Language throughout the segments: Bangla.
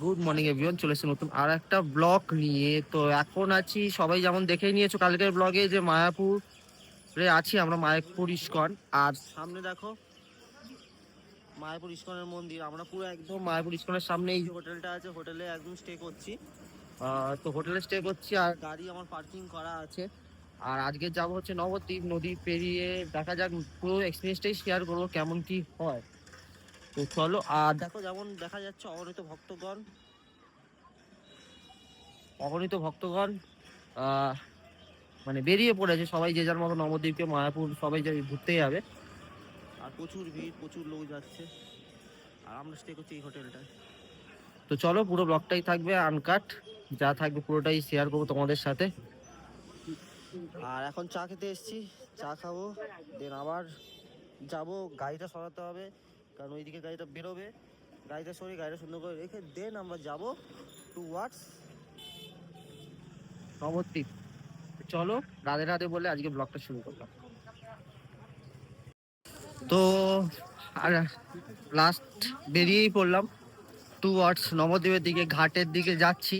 গুড মর্নিং এভরিওয়ান চলে এসেছে নতুন আর একটা ব্লগ নিয়ে। তো এখন আছি, সবাই যেমন দেখেই নিয়েছো, কালকের ব্লগে যে মায়াপুরে আছি আমরা, মায়াপুর ইস্কন। আর সামনে দেখো, মায়াপুর ইস্কনের মন্দির। আমরা পুরো একদম মায়াপুর ইস্কনের সামনে এই হোটেলটা আছে, হোটেলে একদম স্টে করছি। তো হোটেলে স্টে করছি আর গাড়ি আমার পার্কিং করা আছে। আর আজকে যাব হচ্ছে নবদ্বীপ নদী পেরিয়ে। দেখা যাক পুরো এক্সপিরিয়েন্সটাই শেয়ার করব, কেমন কি হয়। তো চলো আর দেখো যেমন দেখা যাচ্ছে অগণিত ভক্তগণ। অগণিত ভক্তগণ মানে বেরিয়ে পড়েছে সবাই যে যার মতো নবদ্বীপকে মায়াপুর সবাই যাই ঘুরতে যাবে। আর প্রচুর ভিড় প্রচুর লোক যাচ্ছে। আর আমরা স্টে করছি এই হোটেলটায়। তো চলো পুরো ব্লগটাই থাকবে আনকাট। যা থাকবে পুরোটাই শেয়ার করব তোমাদের সাথে। আর এখন চা খেতে এসছি চা খাব দেন আবার যাব গাড়িটা সরাতে হবে। কারণ ওইদিকে গাড়িটা বেরোবে, গাড়িটা সরিয়ে গাড়িটা সুন্দর করে রেখে দেন আমরা যাব টু ওয়ার্ডস নবদ্বীপ। চলো, রাধে রাধে বলে আজকে ব্লগটা শুরু করলাম। তো, আর লাস্ট বেরিয়েই পড়লাম টু ওয়ার্ডস নবদ্বীপের দিকে, ঘাটের দিকে যাচ্ছি।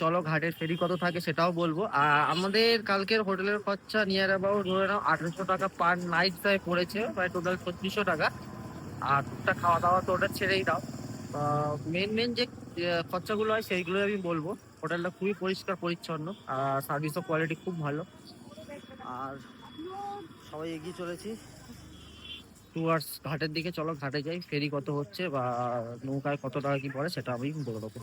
চলো, ঘাটের ফেরি কত থাকে সেটাও বলব। আর আমাদের কালকের হোটেলের খরচা নিয়ার অ্যাবাউট ধরে নাও আঠেরোশো টাকা পার নাইট প্রায় পড়েছে, প্রায় টোটাল ছত্রিশশো টাকা। আর টুকটাক খাওয়া দাওয়া তো ওটা ছেড়েই দাও। মেন মেন যে খরচাগুলো হয় সেইগুলোই আমি বলব। হোটেলটা খুবই পরিষ্কার, পরিচ্ছন্ন আর সার্ভিসও কোয়ালিটি খুব ভালো। আর সবাই এগিয়ে চলেছি। টু টুয়ার্স ঘাটের দিকে চলো, ঘাটে যাই, ফেরি কত হচ্ছে বা নৌকায় কত টাকা কি পড়ে সেটা আমি বলে দেবো।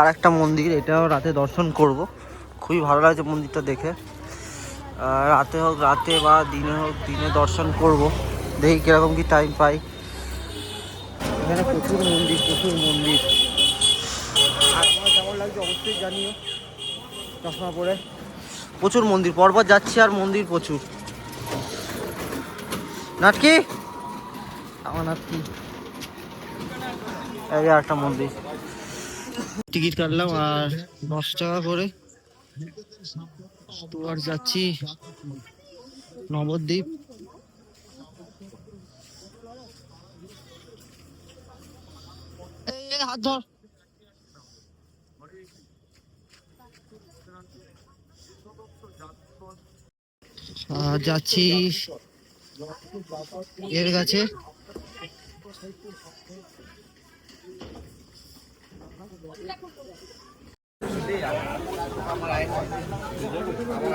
আর একটা মন্দির, এটাও রাতে দর্শন করব। খুবই ভালো লাগছে মন্দিরটা দেখে। রাতে হোক, রাতে বা দিনে হোক, দিনে দর্শন করব। দেখি কীরকম কি টাইম পাই। এখানে প্রচুর মন্দির প্রচুর মন্দির। আর লাগছে অবশ্যই জানিও। প্রচুর মন্দির, পরপর যাচ্ছি আর মন্দির প্রচুর। নাটকি? আমার নাটকি। এই একটা মন্দির। টিকিট কাটলাম আর দশ টাকা করে। আর যাচ্ছি। নবদ্বীপ। হাত ধর। যাচ্ছি। এর কাছে। 这样，他们来，他们，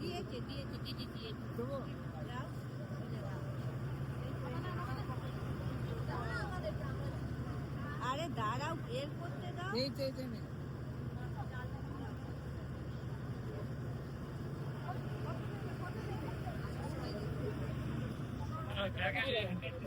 দিয়েছে দিয়েছে দিদি দিয়েছে যাও, দাও। আরে দাঁড়াও বের করতে দাও second.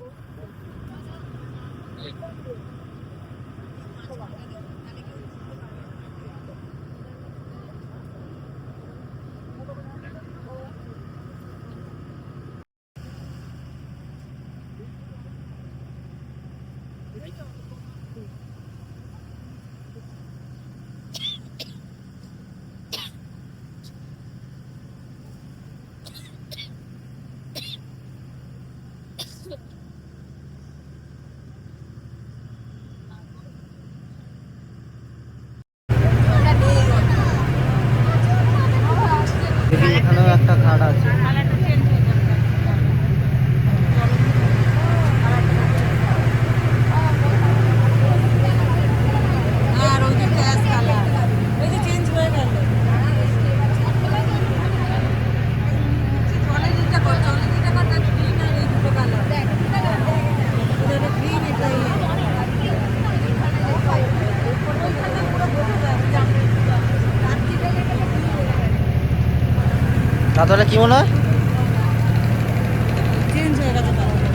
তাহলে কি মনে হয় চেঞ্জ হয়ে গেছে তাহলে।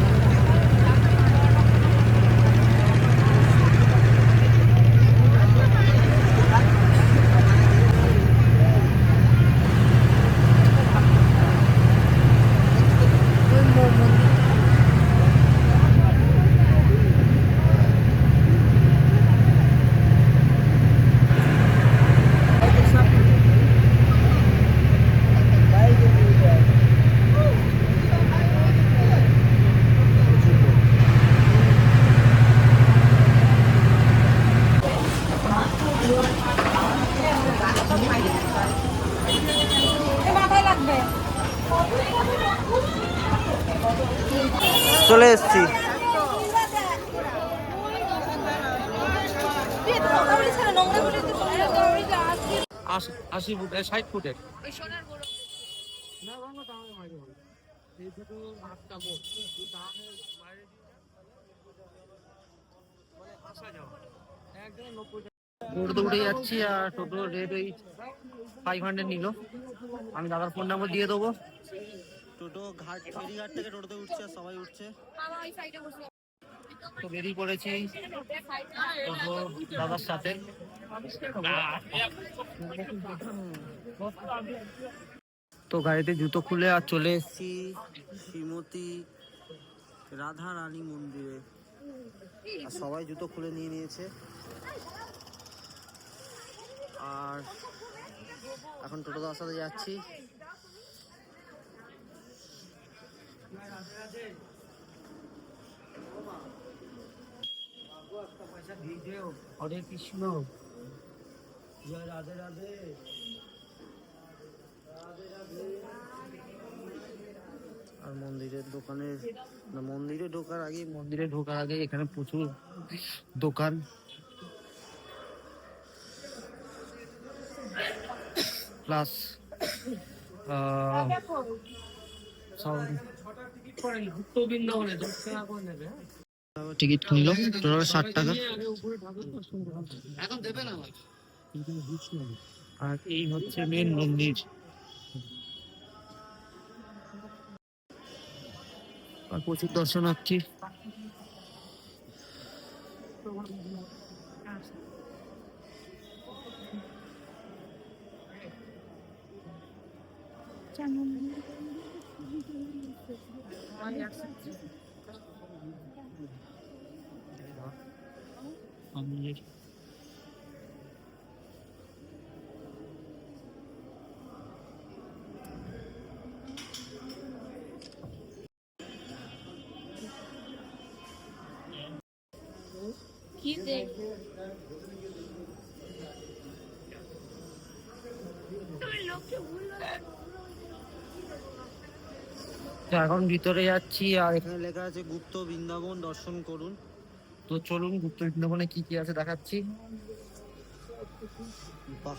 ওই মো- মন্দির এ মাথায় লাগবে চলে এসছি আশি ষাট ফুটের। উঠে যাচ্ছি আর টোটো রেট ওই ফাইভ হান্ড্রেড নিল। আমি দাদার ফোন নাম্বার দিয়ে দেবো। টোটো ঘাট ফেরিঘাট থেকে টোটোতে উঠছে আর সবাই উঠছে। তো বেরিয়ে পড়েছি। টোটো দাদার সাথে। তো গাড়িতে জুতো খুলে আর চলে এসেছি শ্রীমতী রাধা রানী মন্দিরে। আর সবাই জুতো খুলে নিয়ে নিয়েছে। আর এখন টোটো দাদার সাথে যাচ্ছি। হরে কৃষ্ণ। রাধে রাধে। আর মন্দিরের দোকানের মন্দিরে ঢোকার আগে মন্দিরে ঢোকার আগে এখানে প্রচুর দোকান। প্লাস টিকিট কিনলো ষাট টাকা। আর এই হচ্ছে মেন মন্দির। আর প্রচুর দর্শনার্থী। তো এখন ভিতরে যাচ্ছি আর এখানে লেখা আছে গুপ্ত বৃন্দাবন দর্শন করুন। তো চলুন গুপ্ত বৃন্দাবনে কি কি আছে দেখাচ্ছি। বাহ।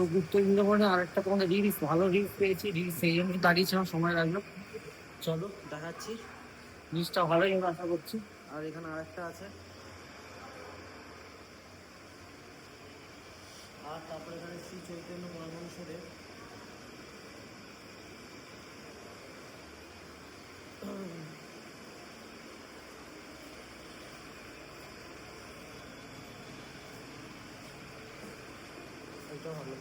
তো গুপ্ত বৃন্দাবনে আরেকটা তোমাদের রিলস ভালো রিলস পেয়েছি রিলস সেই জন্য দাঁড়িয়েছিলাম, সময় লাগল। চলো, দেখাচ্ছি। রিলসটা ভালোই হবে, আশা করছি। আর এখানে আরেকটা আছে। আর তারপরে এখানে শ্রী চৈতন্য পরমহংসদেব এটা ভালো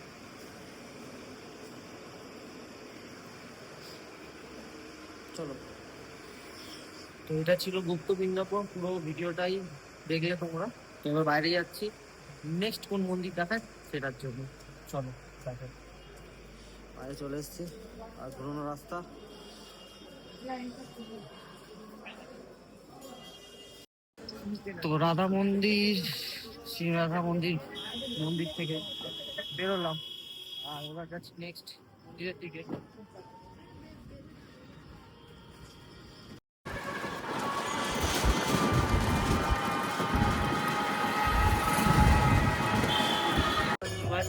চলো। তো এটা ছিল গুপ্ত বিজ্ঞাপন, পুরো ভিডিওটাই দেখলে তোমরা। তো এবার বাইরে যাচ্ছি। নেক্সট কোন মন্দির দেখায় সেটার জন্য। চলো দেখাই বাইরে চলে এসছি। আর পুরোনো রাস্তা। তো রাধা মন্দির, শ্রী রাধা মন্দির মন্দির থেকে বেরোলাম। আর এবার যাচ্ছি নেক্সট মন্দিরের দিকে।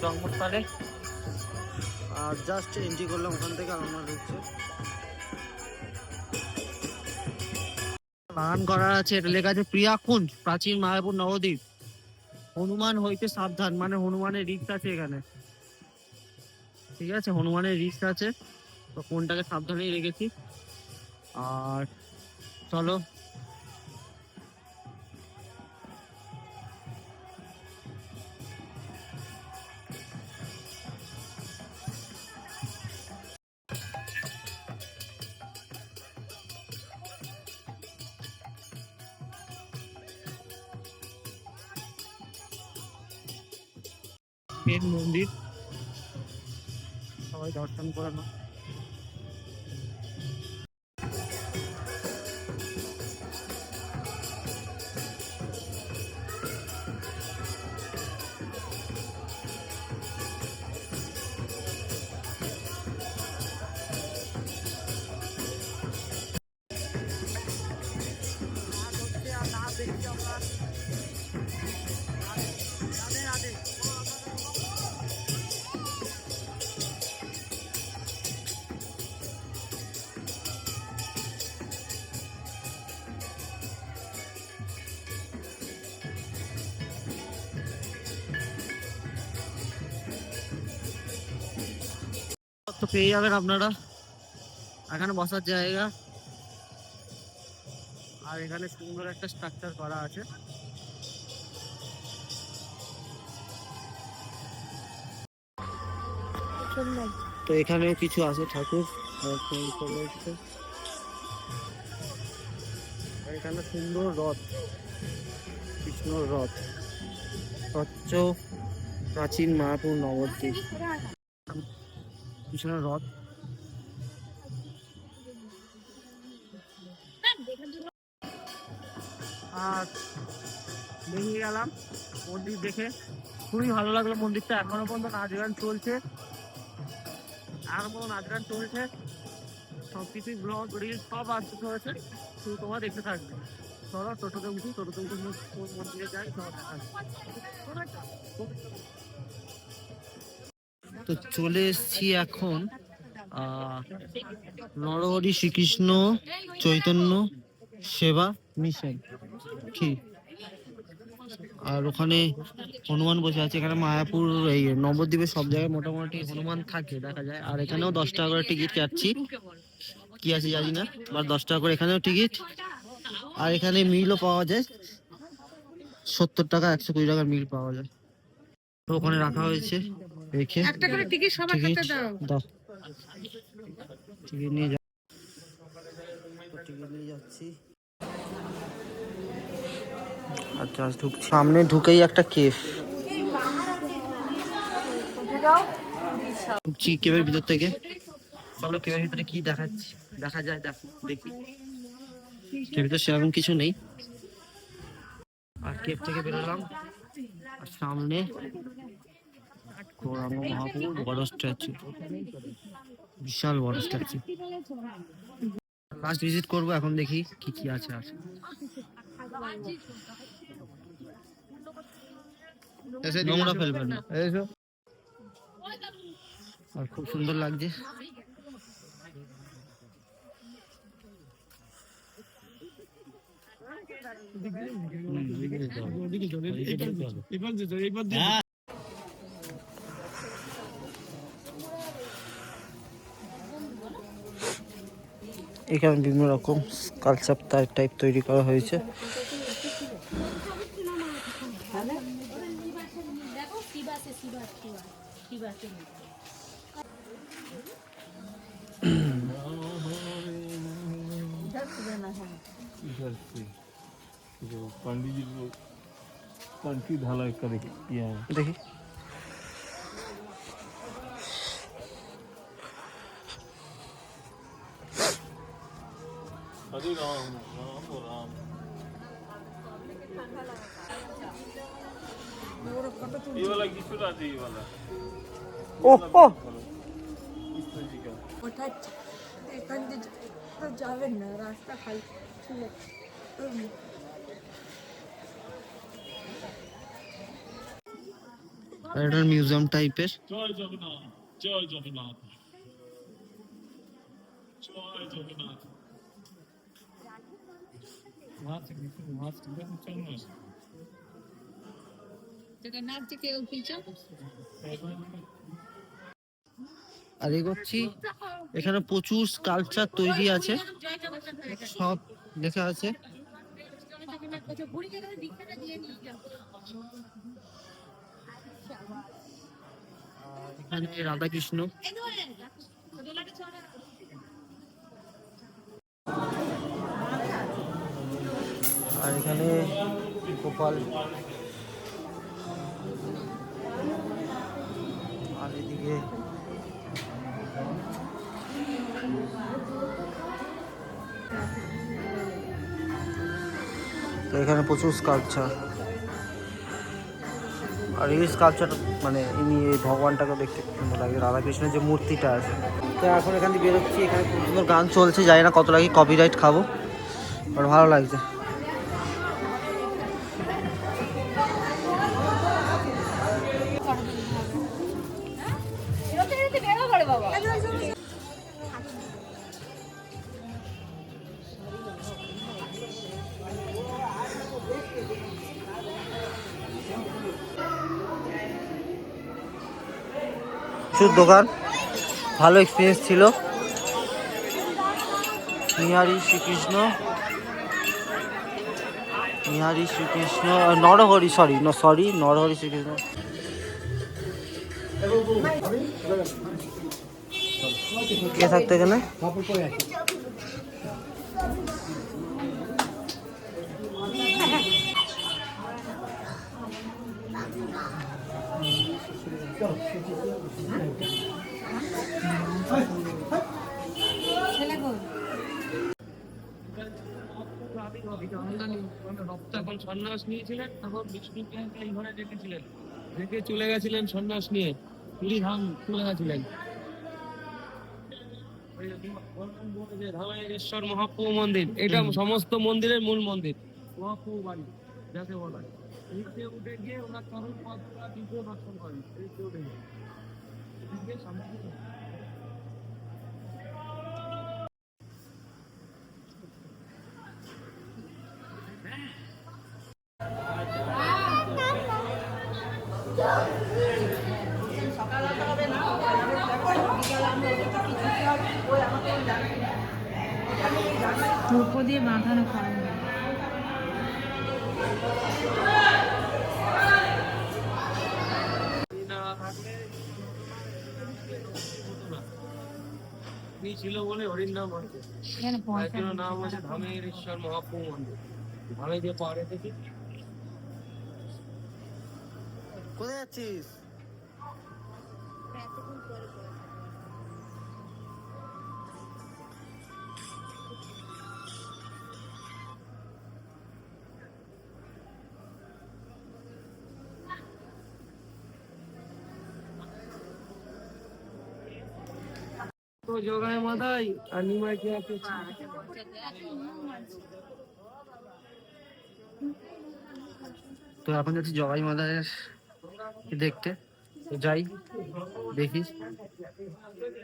জন্মস্থানে আর জাস্ট এন্ট্রি করলাম ওখান থেকে আমার হচ্ছে। বাগান করা আছে এটা লেখা আছে প্রিয়াকুঞ্জ প্রাচীন মায়াপুর নবদ্বীপ। হনুমান হইতে সাবধান মানে হনুমানের রিস্ক আছে এখানে। ঠিক আছে হনুমানের রিস্ক আছে। তো কোনটাকে সাবধানেই রেখেছি। আর চলো মেন মন্দির। সবাই দর্শন করে তো পেয়ে যাবেন আপনারা। এখানে বসার জায়গা। আর এখানে সুন্দর একটা স্ট্রাকচার করা আছে। তো এখানেও কিছু আছে ঠাকুর। এখানে সুন্দর রথ। কৃষ্ণ রথ। স্বচ্ছ প্রাচীন মায়াপুর নবদ্বীপ। পিছনে রথ। আর বেরিয়ে গেলাম মন্দির দেখে। খুবই ভালো লাগল মন্দিরটা। এখনও পর্যন্ত নাচ গান চলছে। এখনও পর্যন্ত নাচ গান চলছে। সব কিছুই ব্লগ রিল সব আসতে চলেছে। শুধু তোমার দেখতে থাকবে। চলো, টোটোতে উঠি। টোটোতে উঠে মন্দিরে যাই, তোমার দেখা তো চলে এসছি এখন নরহরি শ্রীকৃষ্ণ চৈতন্য সেবা মিশন। কি? আর ওখানে হনুমান বসে আছে, এখানে মায়াপুর এই নবদ্বীপে সব জায়গায় মোটামুটি হনুমান থাকে, দেখা যায়। আর এখানেও দশ টাকা করে টিকিট কাটছি। কি আছে জানি না আর দশ টাকা করে এখানেও টিকিট। আর এখানে মিলও পাওয়া যায়। সত্তর টাকা, একশো কুড়ি টাকার মিল পাওয়া যায়। ওখানে রাখা হয়েছে। রেখে একটা করে টিকিট সবার হাতে দাও। দাও। টিকিট নিয়ে যা। টিকিট নিয়ে যাচ্ছি আচ্ছা ঢুকছি। সামনে ঢুকেই একটা কেফ। ঢুকছি কেবের ভিতর থেকে। চলো কেবের ভিতরে কি দেখাচ্ছি? দেখা যায় দেখো দেখি। কেভের ভিতরে সেরকম কিছু নেই। আর কেভ থেকে বেরোলাম। আর সামনে গৌরাঙ্গ মহাপ্রভুর বড় স্ট্যাচু বিশাল বড় স্ট্যাচু লাস্ট ভিজিট করব এখন দেখি কি কি আছে আর নোংরা ফেলবেন না আর খুব সুন্দর লাগছে এখানে বিভিন্ন রকম কালচার তার টাইপ তৈরি করা হয়েছে। पंडित जी को टंकी ढालाई करके ওহো এখান থেকে যাবেন না রাস্তা খালি এটা মিউজিয়াম টাইপের জয় জগন্নাথ জয় জগন্নাথ। জয় জগন্নাথ। জগন্নাথ জি কেউ কিছু আর এগোচ্ছি। এখানে প্রচুর স্কাল্পচার তৈরি আছে। সব লেখা আছে। এখানে রাধাকৃষ্ণ। আর এখানে গোপাল। আর এদিকে তো এখানে প্রচুর স্কাল্পচার আর এই স্কাল্পচার মানে ইনি এই ভগবানটাকে দেখতে সুন্দর লাগে রাধাকৃষ্ণের যে মূর্তিটা আছে। তো এখন এখান থেকে বেরোচ্ছি, এখানে খুব সুন্দর গান চলছে, জানি না কতটা কি কপিরাইট খাব আর ভালো লাগছে। প্রচুর দোকান। ভালো এক্সপিরিয়েন্স ছিল। Nihari Shrikrishna. Nihari Srikrishna Narahari sorry sorry Narahari Srikrishna. কে থাকতো এখানে? সন্ন্যাস নিয়েছিলেন তখন ঘরে রেখেছিলেন রেখে চলে গেছিলেন সন্ন্যাস নিয়ে পুরী ধাম চলে গেছিলেন মহাপ্রভু মন্দির এটা সমস্ত মন্দিরের মূল মন্দির মহাপ্রভু বাড়ি যাকে বলা হয় নিচে উঠে গিয়ে ওনার তরুণ পদটা দ্বিতীয় দর্শন করেন। নিচে উঠে গিয়ে। এদিকে দিকে। দিয়ে বাঁধানো খাওয়া উনি ছিল বলে হরির নাম তার জন্য নাম আছে ধামের ঈশ্বর মহাপ্রভু মন্দির। ধামে যে পাহাড়ে থেকে কোথায় যাচ্ছিস? তো যোগায় মাথায় আর নিমাই কে আছে? তো এখন যাচ্ছি জগাই মাদারের দেখতে। যাই দেখি।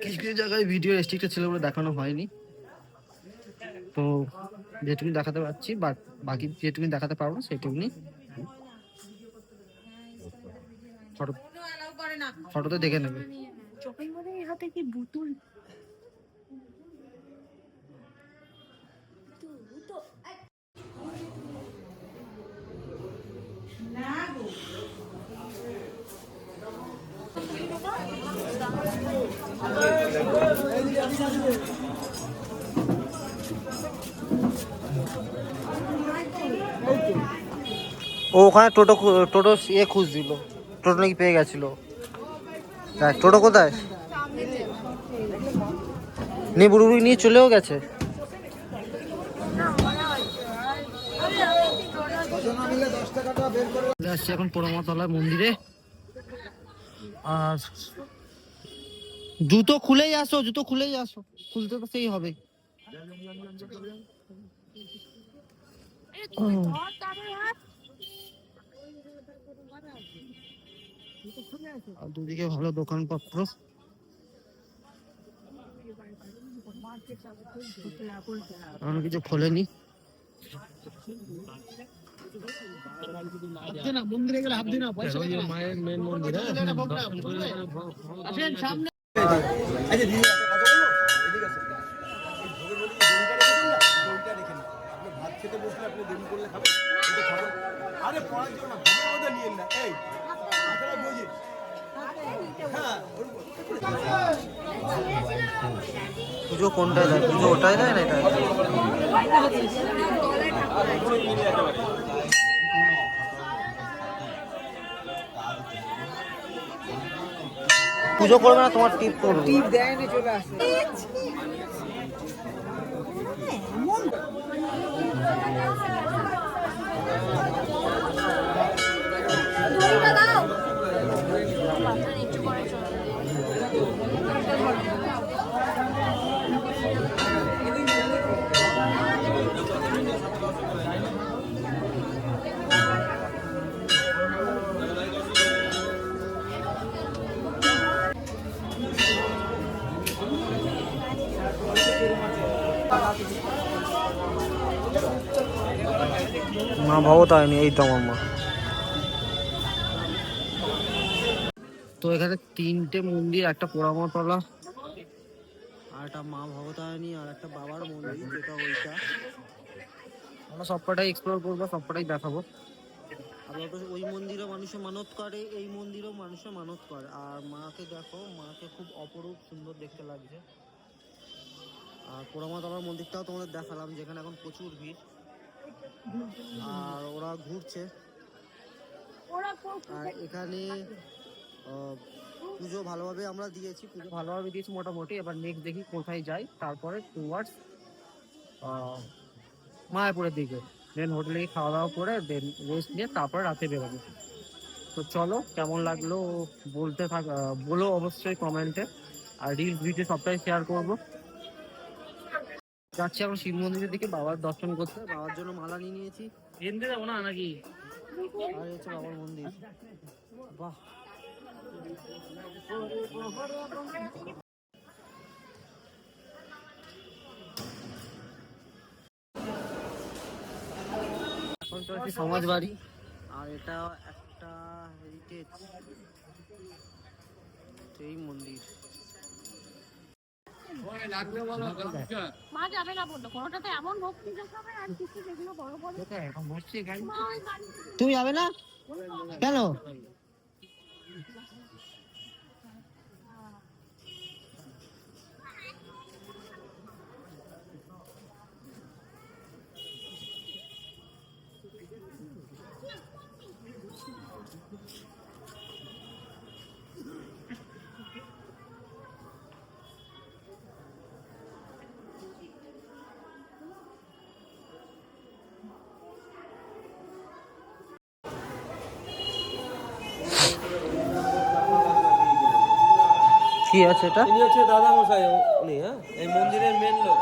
কিছু কিছু জায়গায় ভিডিও রেস্ট্রিক্টেড ছিল বলে দেখানো হয়নি। তো যেটুকুনি দেখাতে পারছি বাকি যেটুকুনি দেখাতে পারব সেটুকুনি। ফটো ফটোতে দেখে নেবে। চোখের মধ্যে হাতে কি বুতুল? ও ওখানে টোটো টোটো ইয়ে খুঁজছিল। টোটো নাকি পেয়ে গেছিল। হ্যাঁ টোটো কোথায়? নিয়ে বুড়ি নিয়ে চলেও গেছে? চলে আসছি এখন পোড়ামাতলা মন্দিরে। আর জুতো খুলেই আসো, জুতো খুলেই আসো। খুলতে তো সেই হবে। আর দুদিকে ভালো দোকানপত্র। এখনও কিছু খোলেনি। মায়ের মেন মন্দির হ্যাঁ? পুজো কোনটায় দেয়? পুজো ওটাই দেয় না এটা? পুজো করবে না তোমার টিপ করবে। মা ভবতারিণী এই তো আমার। তো এখানে তিনটে মন্দির, একটা পোড়ামাতলা আর একটা মা ভবতারিণী আর একটা বাবার মন্দির, যেটা ওইটা। আমরা সবকটাই এক্সপ্লোর করব, সবকটাই দেখাবো। আপাতত ওই মন্দিরে মানুষে মানত করে, এই মন্দিরেও মানুষে মানত করে। আর মাকে দেখো, মাকে খুব অপরূপ সুন্দর দেখতে লাগছে। আর পোড়ামাতলার মন্দিরটাও তোমাদের দেখালাম, যেখানে এখন প্রচুর ভিড়। আর ওরা ঘুরছে। আর এখানে পুজো ভালোভাবে আমরা দিয়েছি পুজো। ভালোভাবে দিয়েছি মোটামুটি। এবার নেক্সট দেখি কোথায় যাই। তারপরে টুয়ার্ডস মায়াপুরের দিকে। দেন হোটেলে খাওয়া দাওয়া করে দেন রেস্ট নিয়ে তারপরে রাতে বেরোবো। তো চলো কেমন লাগল বলতে থাক বলো অবশ্যই কমেন্টে আর রিলস ভিডিও সবটাই শেয়ার করব। যাচ্ছি এখন শিব মন্দিরের দিকে বাবার দর্শন করতে। বাবার জন্য মালা নিয়ে নিয়েছি। হিন্দি যাব না নাকি? আর হচ্ছে বাবার মন্দির। বাহ। এখন চলছে সমাজ বাড়ি। আর এটা একটা হেরিটেজ সেই মন্দির। মা যাবে না বলল কোনোটাতে এমন ভক্তি দেখাবে আর কিছু যেগুলো বড় বড় তুমি যাবে না? কেন? কি আছে এটা? ইনি হচ্ছে দাদা মশাই উনি হ্যাঁ? এই মন্দিরের মেন লোক।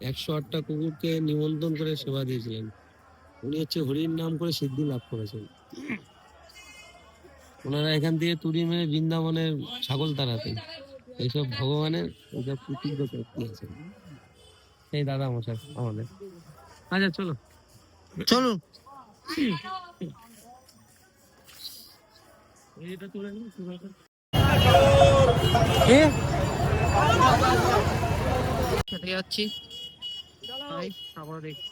একশো আটটা কুকুরকে নিমন্ত্রণ করে সেবা দিয়েছিলেন। উনি হচ্ছে হরির নাম করে সিদ্ধি লাভ করেছেন। ওনারা এখান থেকে তুড়ি মেরে বৃন্দাবনের ছাগল তাড়াতেন। এইসব ভগবানের এইসব কৃতিজ্ঞ ব্যক্তি আছেন এই দাদা মশাই আমাদের। আচ্ছা চলো। এটা যাচ্ছি? দেখি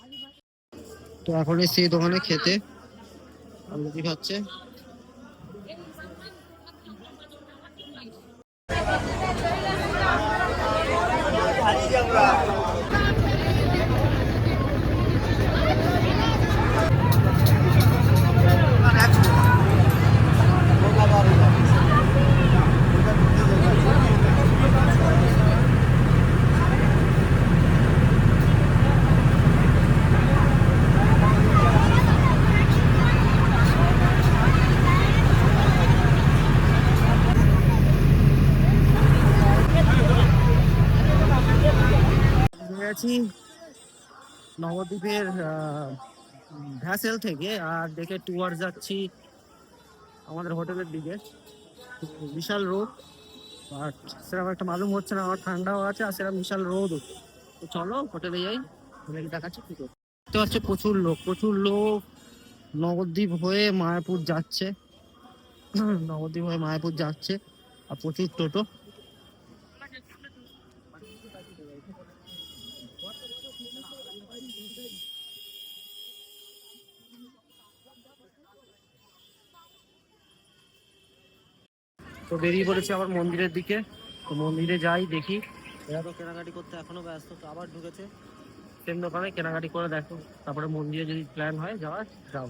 তো এখন এসছি দোকানে খেতে। আলু কি খাচ্ছে গেছি নবদ্বীপের ভ্যাসেল থেকে, আর দেখে টুয়ার যাচ্ছি আমাদের হোটেলের দিকে। বিশাল রোদ আর সেরকম একটা মালুম হচ্ছে না, আমার ঠান্ডাও আছে, আর সেরকম বিশাল রোদ তো চলো হোটেলে যাই হোটেলে দেখাচ্ছি কি করতে পাচ্ছি প্রচুর লোক প্রচুর লোক নবদ্বীপ হয়ে মায়াপুর যাচ্ছে। নবদ্বীপ হয়ে মায়াপুর যাচ্ছে, আর প্রচুর টোটো। বেরিয়ে পড়েছি আবার মন্দিরের দিকে। তো মন্দিরে যাই দেখি। এরা তো কেনাকাটি করতে এখনও ব্যস্ত তো আবার ঢুকেছে। সেম দোকানে কেনাকাটি করে দেখো। তারপরে মন্দিরে যদি প্ল্যান হয় যাওয়ার যাব।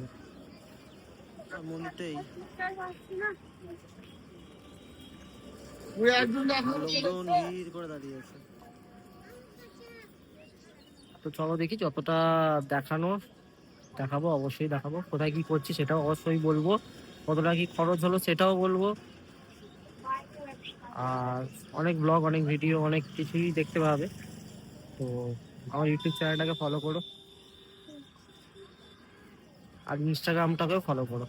মন্দিরটাই লোকজন ভিড় করে দাঁড়িয়ে আছে তো চলো দেখি যতটা দেখানো দেখাবো অবশ্যই দেখাবো। কোথায় কি করছি সেটাও অবশ্যই বলব। কতটা কি খরচ হলো সেটাও বলব। আর অনেক ব্লগ অনেক ভিডিও অনেক কিছুই দেখতে পাবে। তো আমার ইউটিউব চ্যানেলটাকে ফলো করো। আর ইনস্টাগ্রামটাকেও ফলো করো।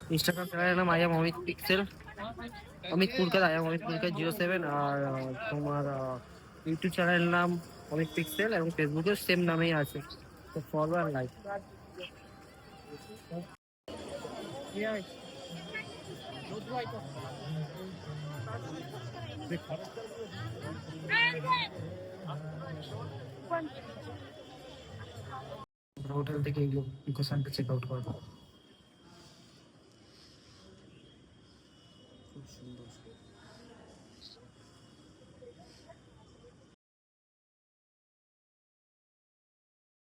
ইনস্টাগ্রাম চ্যানেলের নাম I am Amit pixel Amit Purkar I am Amit Purkar zero seven আর তোমার ইউটিউব চ্যানেলের নাম অমিত পিক্সেল এবং ফেসবুকেও সেম নামেই আছে। তো ফলো আর লাইক হোটেল থেকে এগুলো ইকো চেক আউট করব।